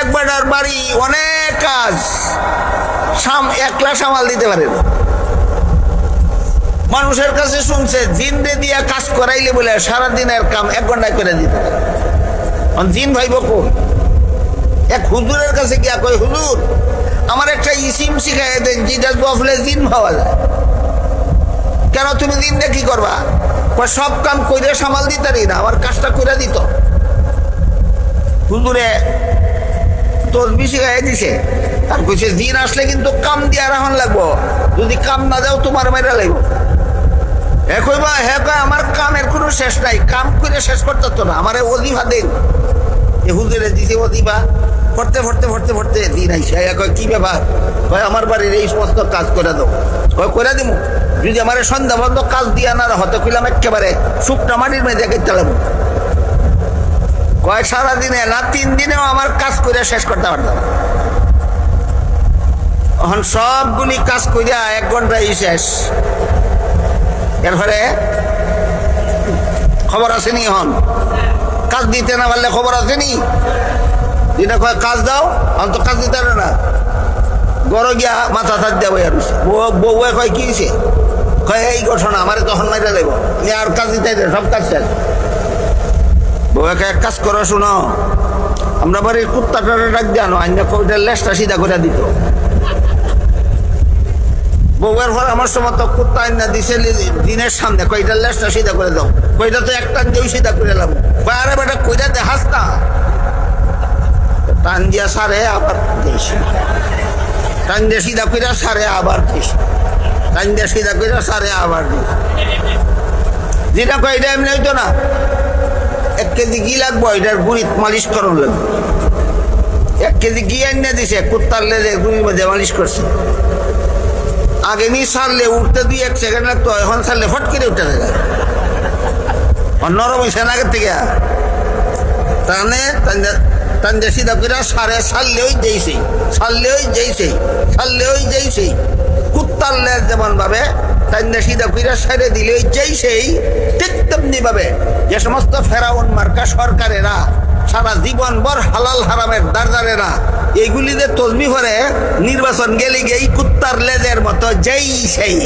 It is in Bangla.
একবার বাড়ি অনেক কাজ। সাম একলা সামাল দিতে পারে না। মানুষের কাছে শুনছে জিন্দে দিয়া কাজ করাইলে বলে সারাদিনের কাম এক ঘন্টায় করে দিতে জিন ভাইব কোন এক হুজুরের কাছে গিয়া কই হুজুর, আমার একটা ইসিম শিখাই দেন যেটা গফলে জিন পাওয়া যায়। কেন তুমি দিনটা কি করবা? কয়, সব কাম কইরে সামাল দিতারি না, আমার কাজটা কইরা দিত। হুজুরে তোর বেশি গায়ে দিছে। আর কইছে, দিন আসলে কিন্তু কাম দিয়া রাখন লাগবো। যদি কাম না দাও, তোমার মেরা লাগবো হে কইবা, হে কয়, আমার কামের কোনো শেষ নাই। কাম করে শেষ করতে তো না। আমার অজিফা দিন। এ হুজুরে দিছে অজিফা। পড়তে পড়তে পড়তে পড়তে দিন আইসে হে কয়, কি ব্যাপার? কয়, আমার বাড়ির এই সমস্ত কাজ করে দাও। কয় করে দিব যদি আমার সন্ধ্যা বন্ধ কাজ দিয়া না হতে কইলাম একেবারে শুকনা মাটির মেঝে কেটে লাগবো। কয়, সারাদিনে না, তিন দিনেও আমার কাজ করে শেষ করতে পারতাম। এখন সবগুলি কাজ করিয়া এক ঘন্টায় শেষ। এরপরে খবর আসেনি এখন। কাজ দিতে না পারলে খবর আসেনি। যেটা কয়, কাজ দাও, এখন তো কাজ দিতে পারে না। গড় গিয়া মাথা থাক দেবো আর বউয়ে কয়, কি কয়, এই ঘটনা, আমার তখন মাইরা দেবো। আর কাজ দিতে সব কাজ শেষ। এক কাজ করো, শুনো। আমরা বাড়ির কুত্তাটারে ডাক জানো আইনা কবিটার লেজটা সিধা করে দিত। বউয়ের ঘর আমার সময় তো কুত্তা আইনা দিছে দিনের সামনে। কইটার লেজটা সিধা করে দাও। কইটা তো একটা দিয়েও সিধা করে কই আরে বেটা কইটা দেখাস না টান দিয়া সারে, আবার দিস। টান দিয়ে সিধা কইরা সারে, আবার দিস। টান দিয়ে সিধা কইরা সারে, আবার দিস। যেটা কইটা এমনি হইতো না। কেজি ঘি লাগবো? এটার গুড়ি মালিশ করার লাগবে। এক কেজি ঘি এনে দিছে, কুত্তার লেগে গুড়ির মধ্যে মালিশ করছে। আগে নি সারলে উঠতে দুই এক সেকেন্ড লাগতো, এখন সারলে ফট করে উঠতে থাকে নরম হয়েছে আগের থেকে? তানে তান সিধা করে সারে সারলে ওই যেইছে সারলে ওই যেইছে সারলে ওই যেইছে কুত্তার লেজ যেমন ভাবে তান সিধা করে সারে দিলে ওই যেইছেই ঠিক তেমনি ভাবে। যে সমস্ত ফেরাউন মার্কা সরকারেরা, সারা জীবন ভর হালাল হারামের দারদারেরা এইগুলিতে তসবি করে নির্বাচন গেলে গিয়ে এই কুত্তার লেজের মতো যেই সেই